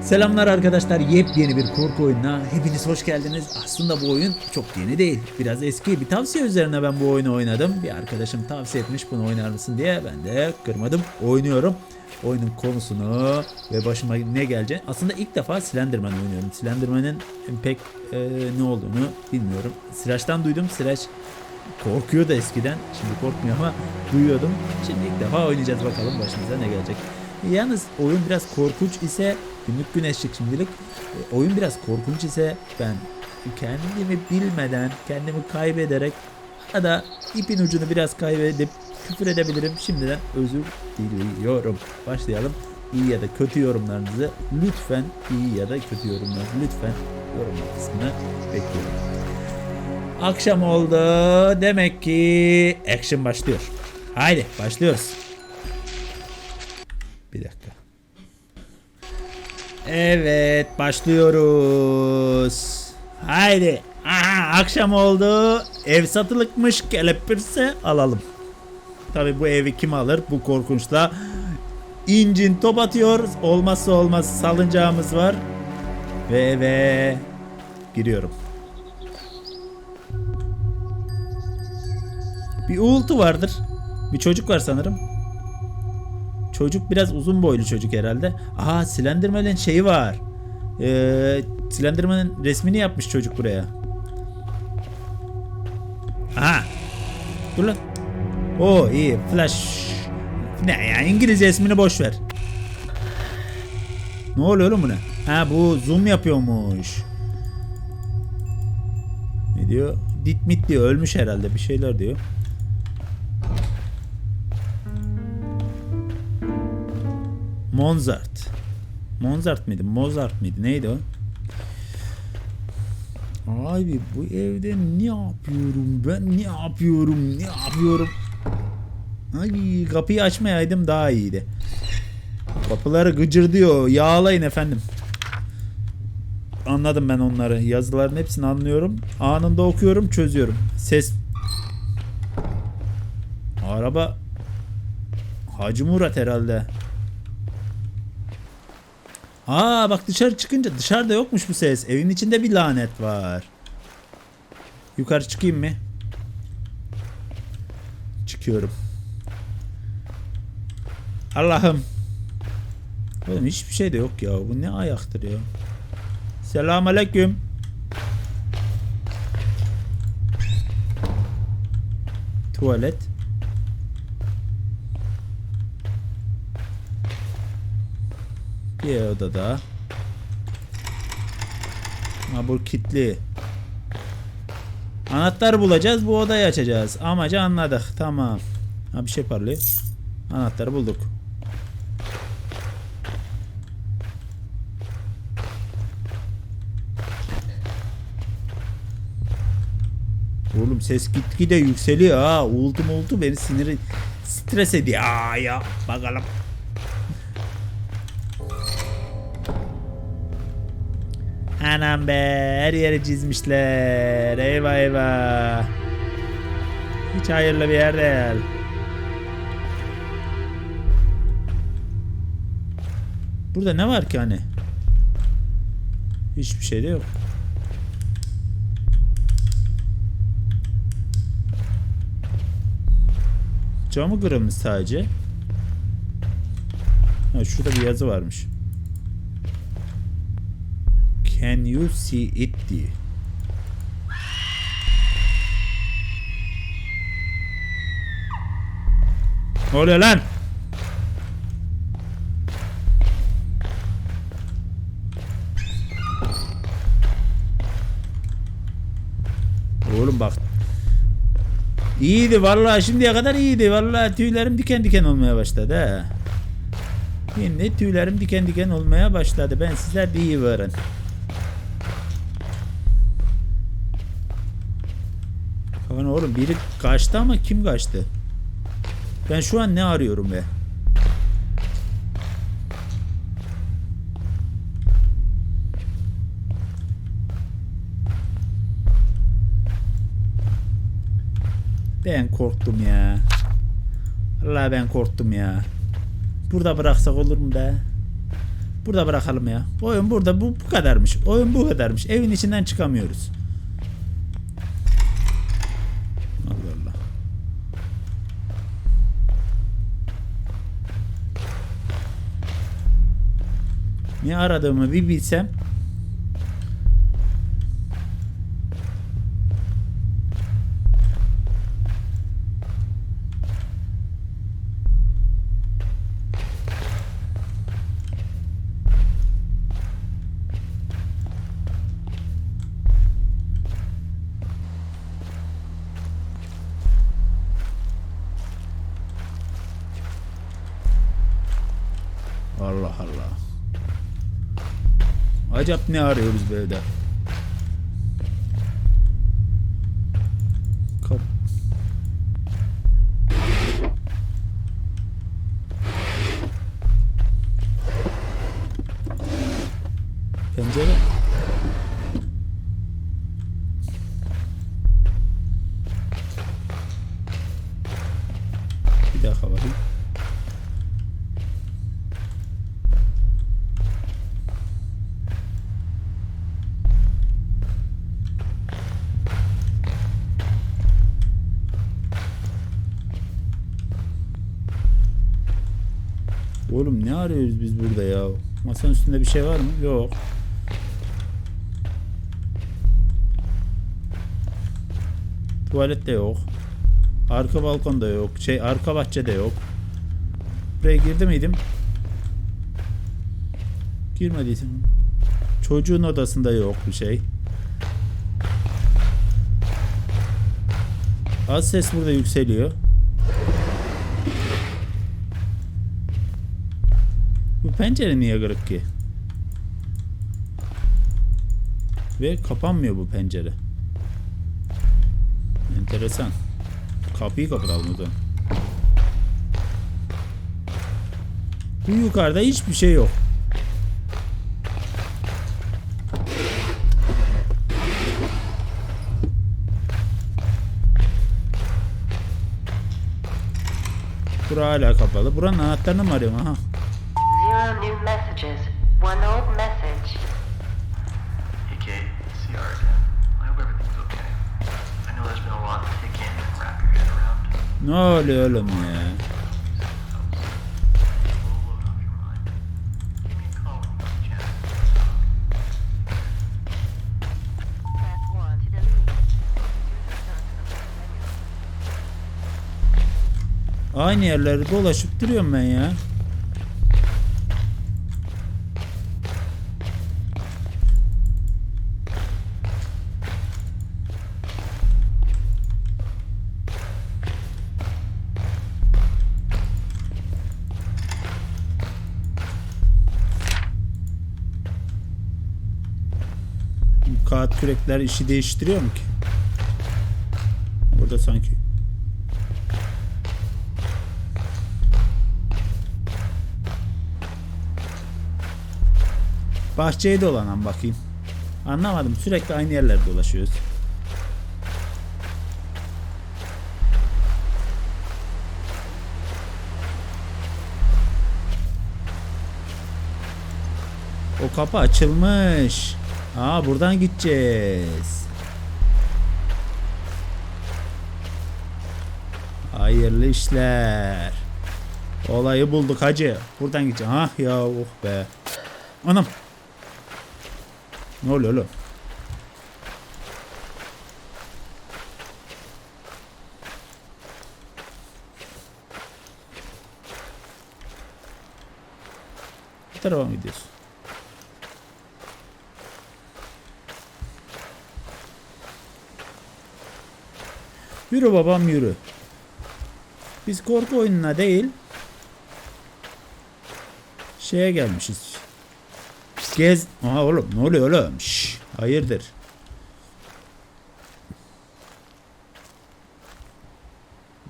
Selamlar arkadaşlar. Yepyeni bir korku oyununa hepiniz hoş geldiniz. Aslında bu oyun çok yeni değil. Biraz eski bir tavsiye üzerine ben bu oyunu oynadım. Bir arkadaşım tavsiye etmiş bunu oynar mısın diye. Ben de kırmadım. Oynuyorum. Oyunun konusunu ve başıma ne geleceğini. Aslında ilk defa Slenderman oynuyorum. Slenderman'ın pek e, ne olduğunu bilmiyorum. Slash'tan duydum. Slash korkuyordu eskiden. Şimdi korkmuyor ama duyuyordum. Şimdi ilk defa oynayacağız bakalım başımıza ne gelecek. Yalnız oyun biraz korkunç ise günlük güneşlik şimdilik. e, Oyun biraz korkunç ise ben kendimi bilmeden, kendimi kaybederek ya da ipin ucunu biraz kaybedip küfür edebilirim. Şimdiden özür diliyorum. Başlayalım. İyi ya da kötü yorumlarınızı lütfen iyi ya da kötü yorumlarınızı lütfen yorumlar kısmına bekliyorum. Akşam oldu. Demek ki action başlıyor. Haydi başlıyoruz. Evet başlıyoruz. Haydi. Aha, akşam oldu. Ev satılıkmış. Kelepirse alalım. Tabi bu evi kim alır? Bu korkunçla. İncin top atıyor. Olmazsa olmaz salıncağımız var. Ve eve giriyorum. Bir uğultu vardır. Bir çocuk var sanırım. Çocuk biraz uzun boylu çocuk herhalde. Aha Slenderman'in şeyi var. Ee, Slenderman'ın resmini yapmış çocuk buraya. Aha. Dur lan. Oo iyi. Flash. Ne ya İngilizce ismini boş ver. Ne oluyor oğlum bu ne? Ha bu zoom yapıyormuş. Ne diyor? Ditmit diyor. Ölmüş herhalde. Bir şeyler diyor. Mozart. Mozart mıydı? Mozart mıydı? Neydi o? Abi bu evde ne yapıyorum ben? Ne yapıyorum? Ne yapıyorum? Ay kapıyı açmayaydım daha iyiydi. Kapıları gıcır diyor. Yağlayın efendim. Anladım ben onları. Yazıların hepsini anlıyorum. Anında okuyorum, çözüyorum. Ses Araba Hacı Murat herhalde. Aa bak dışarı çıkınca dışarıda yokmuş bu ses. Evin içinde bir lanet var. Yukarı çıkayım mı? Çıkıyorum. Allah'ım. Oğlum hiçbir şey de yok ya. Bu ne ayaktır ya. Selamun aleyküm. Tuvalet. Bir oda daha. Ha bu kilitli. Anahtar bulacağız bu odayı açacağız. Amacı anladık tamam. Ha bir şey parlıyor. Anahtarı bulduk. Oğlum ses gitgide yükseliyor ha. Uğultu multu beni siniri stres ediyor. Aa ya bakalım. Anam be her yeri çizmişler. Eyvah eyvah. Hiç hayırlı bir yer değil. Burada ne var ki hani? Hiçbir şey de yok. Camı kırılmış sadece. Ha, şurada bir yazı varmış. Can you see it diye. Ne oluyor lan? Oğlum bak. İyiydi vallahi şimdiye kadar iyiydi. Vallahi tüylerim diken diken olmaya başladı ha. Şimdi tüylerim diken diken olmaya başladı. Ben sizler de oğlum biri kaçtı ama kim kaçtı? Ben şu an ne arıyorum be? Ben korktum ya. Allah ben korktum ya. Burada bıraksak olur mu be? Burada bırakalım ya. Oyun burada bu, bu kadarmış. Oyun bu kadarmış. Evin içinden çıkamıyoruz. Ne aradığımı bir bilsem. Acap ne arıyoruz bu evde? Kap Pencere. Arıyoruz biz burada ya? Masanın üstünde bir şey var mı? Yok. Tuvalette yok. Arka balkonda yok. Şey arka bahçede yok. Buraya girdi miydim? Girmediysem. Çocuğun odasında yok bir şey. Az ses burada yükseliyor. Pencere niye kırık ki? Ve kapanmıyor bu pencere. Enteresan. Kapıyı kapatalım o zaman. Bu yukarıda hiçbir şey yok. Bura hala kapalı. Buranın anahtarını mı arıyorum? Aha. One old message. Hey Kate, it's CR again. I hope everything's okay. I know there's been a lot to take in and wrap your head around. Ne oluyor oğlum ya? Aynı yerlerde dolaşıp duruyorum ben ya. Kürekler işi değiştiriyor mu ki? Burada sanki. Bahçeye dolanan bakayım. Anlamadım. Sürekli aynı yerlerde dolaşıyoruz. O kapı açılmış. Aa buradan gideceğiz. Hayırlı işler. Olayı bulduk hacı. Buradan gideceğim. Ah ya oh be. Anam. Ne oluyor oğlum? Bu tarafa mı gidiyorsun? Yürü babam yürü. Biz korku oyununa değil şeye gelmişiz. Gez. Aha oğlum ne oluyor oğlum? Şş, hayırdır?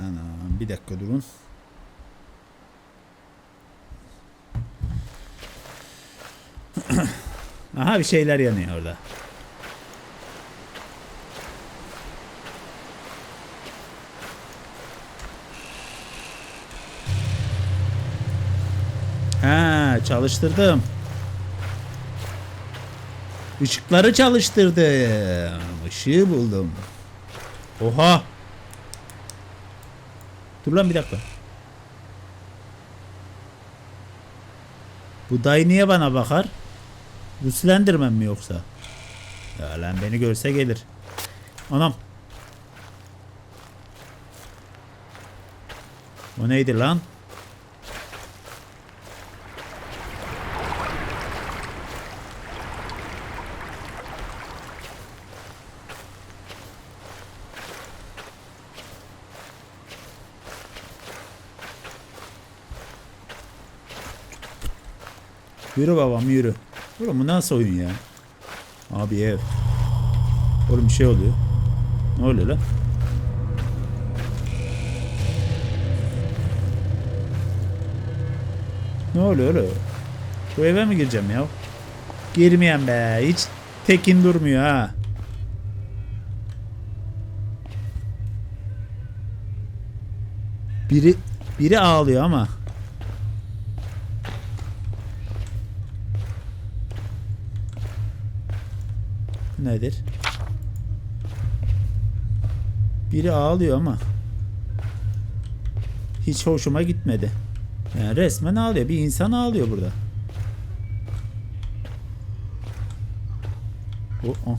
Anam bir dakika durun. Aha bir şeyler yanıyor orada. Ha çalıştırdım. Işıkları çalıştırdım. Işığı buldum. Oha. Dur lan bir dakika. Bu dayı niye bana bakar? Bu Slenderman mi yoksa? Ya lan beni görse gelir. Anam. O neydi lan? Yürü babam yürü. Oğlum bu nasıl oyun ya? Abi ev. Oğlum bir şey oluyor. Ne oluyor lan? Ne oluyor oğlum? Bu eve mi gireceğim ya? Girmeyen be. Hiç tekin durmuyor ha. Biri biri ağlıyor ama. Nedir? Biri ağlıyor ama hiç hoşuma gitmedi. Yani resmen ağlıyor. Bir insan ağlıyor burada. O, o.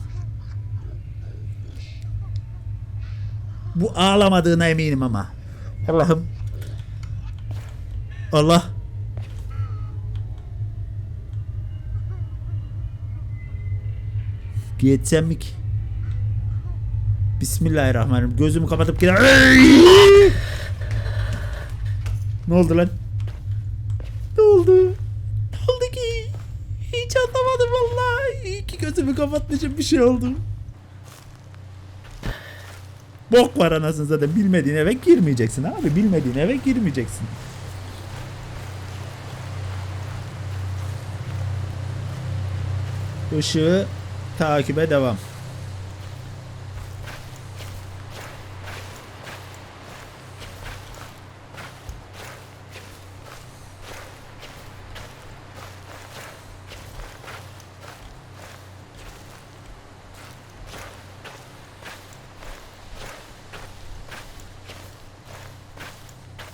Bu ağlamadığına eminim ama. Allah'ım. Allah. Geçsem mi ki? Bismillahirrahmanirrahim. Gözümü kapatıp gider. ne oldu lan? Ne oldu? Ne oldu ki? Hiç anlamadım vallahi. İyi ki gözümü kapatmışım bir şey oldu. Bok var anasını zaten bilmediğin eve girmeyeceksin abi. Bilmediğin eve girmeyeceksin. Işığı takibe devam.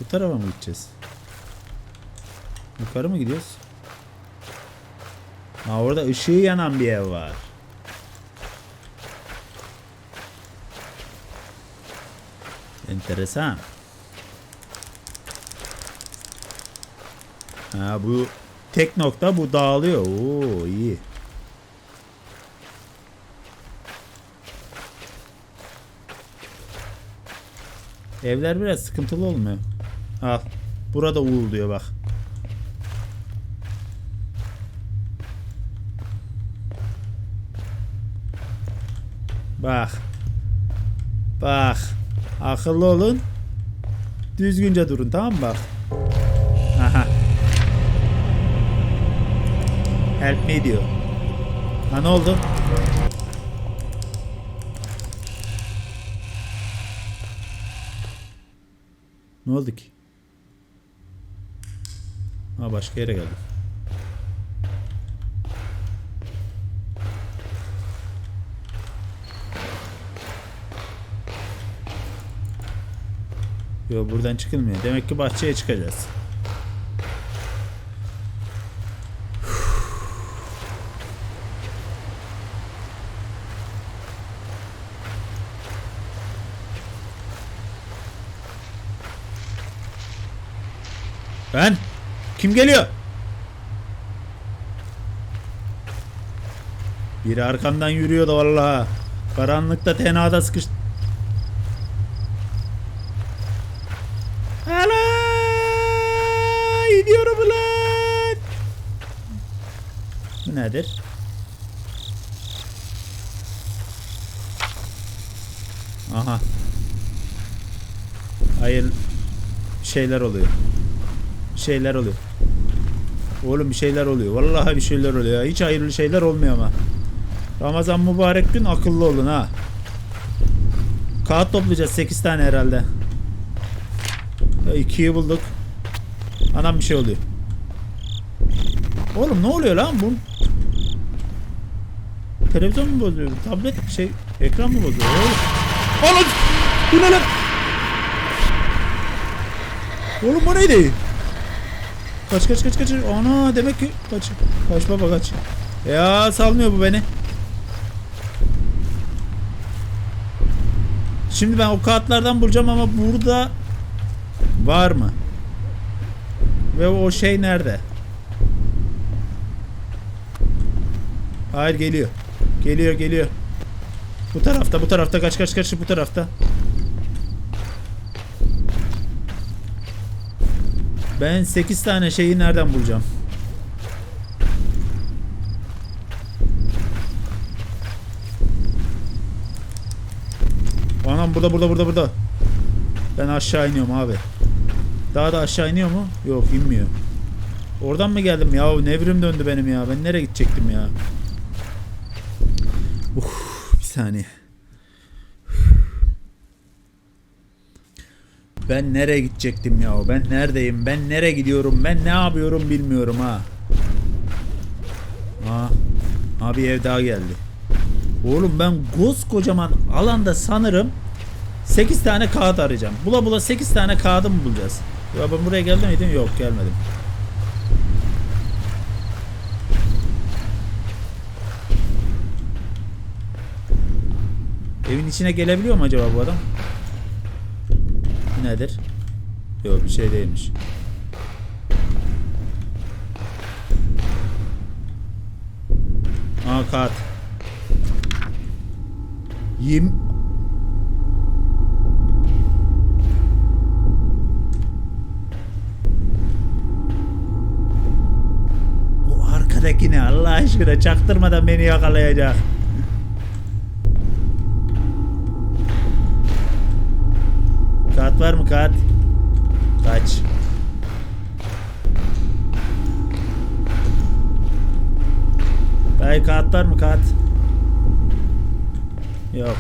Bu tarafa mı gideceğiz? Yukarı mı gidiyoruz? Ha orada ışığı yanan bir ev var. Enteresan. Ha bu tek nokta bu dağılıyor. Oo iyi. Evler biraz sıkıntılı olmuyor. Al. Burada uğul diyor bak. Bak. Bak. Akıllı olun. Düzgünce durun tamam mı bak. Aha. Help me diyor. Ha ne oldu? Ne oldu ki? Ha başka yere geldim. Yo buradan çıkılmıyor. Demek ki bahçeye çıkacağız. Ben? Kim geliyor? Biri arkamdan yürüyordu vallahi. Karanlıkta tenada sıkış. Hala! Gidiyorum ulan! Bu nedir? Aha. Hayır. Şeyler oluyor. Şeyler oluyor. Oğlum bir şeyler oluyor. Vallahi bir şeyler oluyor. Hiç hayırlı şeyler olmuyor ama. Ramazan mübarek gün akıllı olun ha. Kağıt toplayacağız 8 tane herhalde. Ya ikiyi bulduk. Anam bir şey oluyor. Oğlum ne oluyor lan bu? Televizyon mu bozuyor? Tablet şey ekran mı bozuyor? Oğlum. Bu ne lan? Oğlum bu neydi? Kaç kaç kaç kaç. Ana demek ki kaç. Kaç baba kaç. Ya salmıyor bu beni. Şimdi ben o kağıtlardan bulacağım ama burada var mı? Ve o şey nerede? Hayır geliyor. Geliyor geliyor. Bu tarafta bu tarafta kaç kaç kaç bu tarafta. Ben 8 tane şeyi nereden bulacağım? Anam burada burada burada burada. Ben aşağı iniyorum abi. Daha da aşağı iniyor mu? Yok inmiyor. Oradan mı geldim ya? Nevrim döndü benim ya. Ben nereye gidecektim ya? Uf, bir saniye. Ben nereye gidecektim ya? Ben neredeyim? Ben nereye gidiyorum? Ben ne yapıyorum bilmiyorum ha. Ha. Bir ev daha geldi. Oğlum ben kocaman alanda sanırım 8 tane kağıt arayacağım. Bula bula 8 tane kağıdı mı bulacağız? Ya ben buraya geldim miydim? Yok gelmedim. Evin içine gelebiliyor mu acaba bu adam? Nedir? Yok bir şey değilmiş. Aa kağıt. Yim Bu arkadaki ne Allah aşkına çaktırmadan beni yakalayacak. Var mı kağıt? Kaç. Dayı kağıt var mı kağıt? Yok.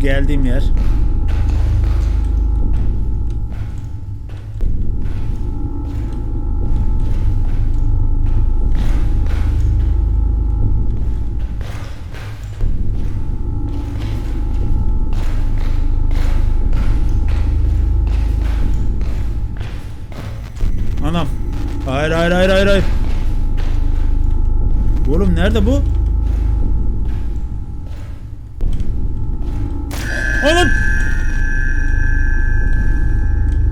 Geldiğim yer. Hayır hayır hayır hayır hayır. Oğlum nerede bu? Oğlum.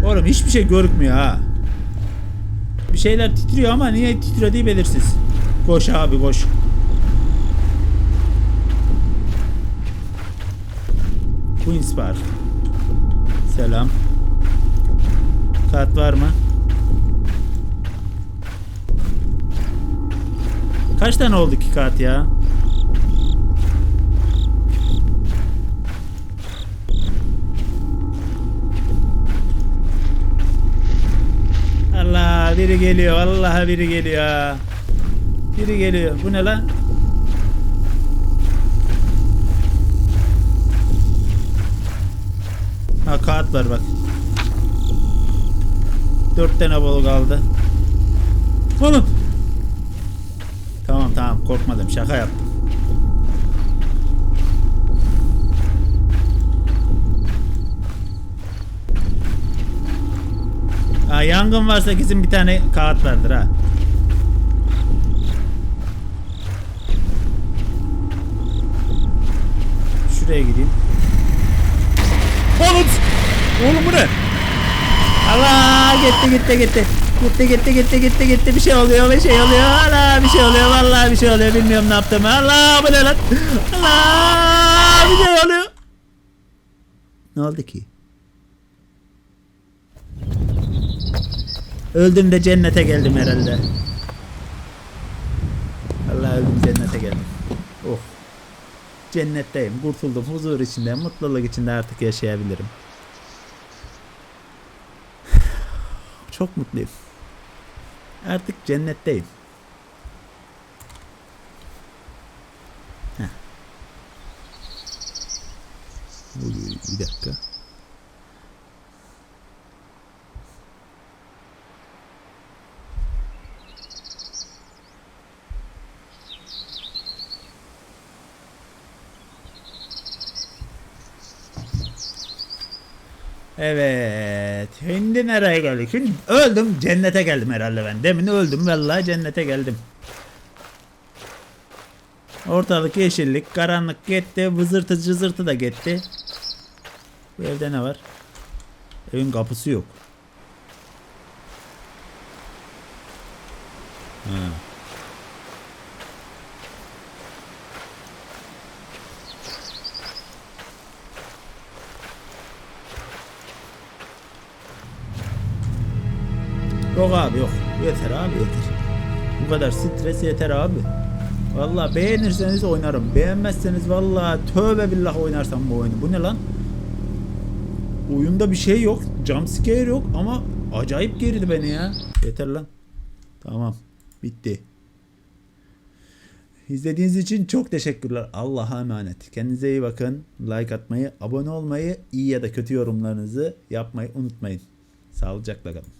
Oğlum hiçbir şey görükmüyor ha. Bir şeyler titriyor ama niye titrediği belirsiz. Koş abi koş. Queen's Park. Selam. Kart var mı? Kaç tane oldu ki kart ya? Allah biri geliyor. Allah biri geliyor. Biri geliyor. Bu ne lan? Ha kağıt var bak. Dört tane bol kaldı. Oğlum. Tamam korkmadım şaka yaptım. Ha, yangın varsa kesin bir tane kağıt vardır ha. Şuraya gideyim. Oğlum! Oğlum bu ne? Allah gitti gitti gitti. Gitti gitti gitti gitti gitti bir şey oluyor bir şey oluyor. Allah bir şey oluyor vallahi bir şey oluyor bilmiyorum ne yaptım. Allah bu ne lan? Allah bir şey oluyor. Ne oldu ki? Öldüm de cennete geldim herhalde. Allah öldüm cennete geldim. Oh. Cennetteyim. Kurtuldum. Huzur içinde, mutluluk içinde artık yaşayabilirim. Çok mutluyum. Artık cennetteyim. Heh. Bir dakika. Evet. Şimdi nereye geldik? Şimdi öldüm. Cennete geldim herhalde ben. Demin öldüm. Vallahi cennete geldim. Ortalık yeşillik, karanlık gitti. Vızırtı cızırtı da gitti. Bu evde ne var? Evin kapısı yok. Ha. Yok abi yok. Yeter abi yeter. Bu kadar stres yeter abi. Vallahi beğenirseniz oynarım. Beğenmezseniz vallahi tövbe billah oynarsam bu oyunu. Bu ne lan? Oyunda bir şey yok. Jumpscare yok ama acayip geridi beni ya. Yeter lan. Tamam. Bitti. İzlediğiniz için çok teşekkürler. Allah'a emanet. Kendinize iyi bakın. Like atmayı, abone olmayı, iyi ya da kötü yorumlarınızı yapmayı unutmayın. Sağlıcakla kalın.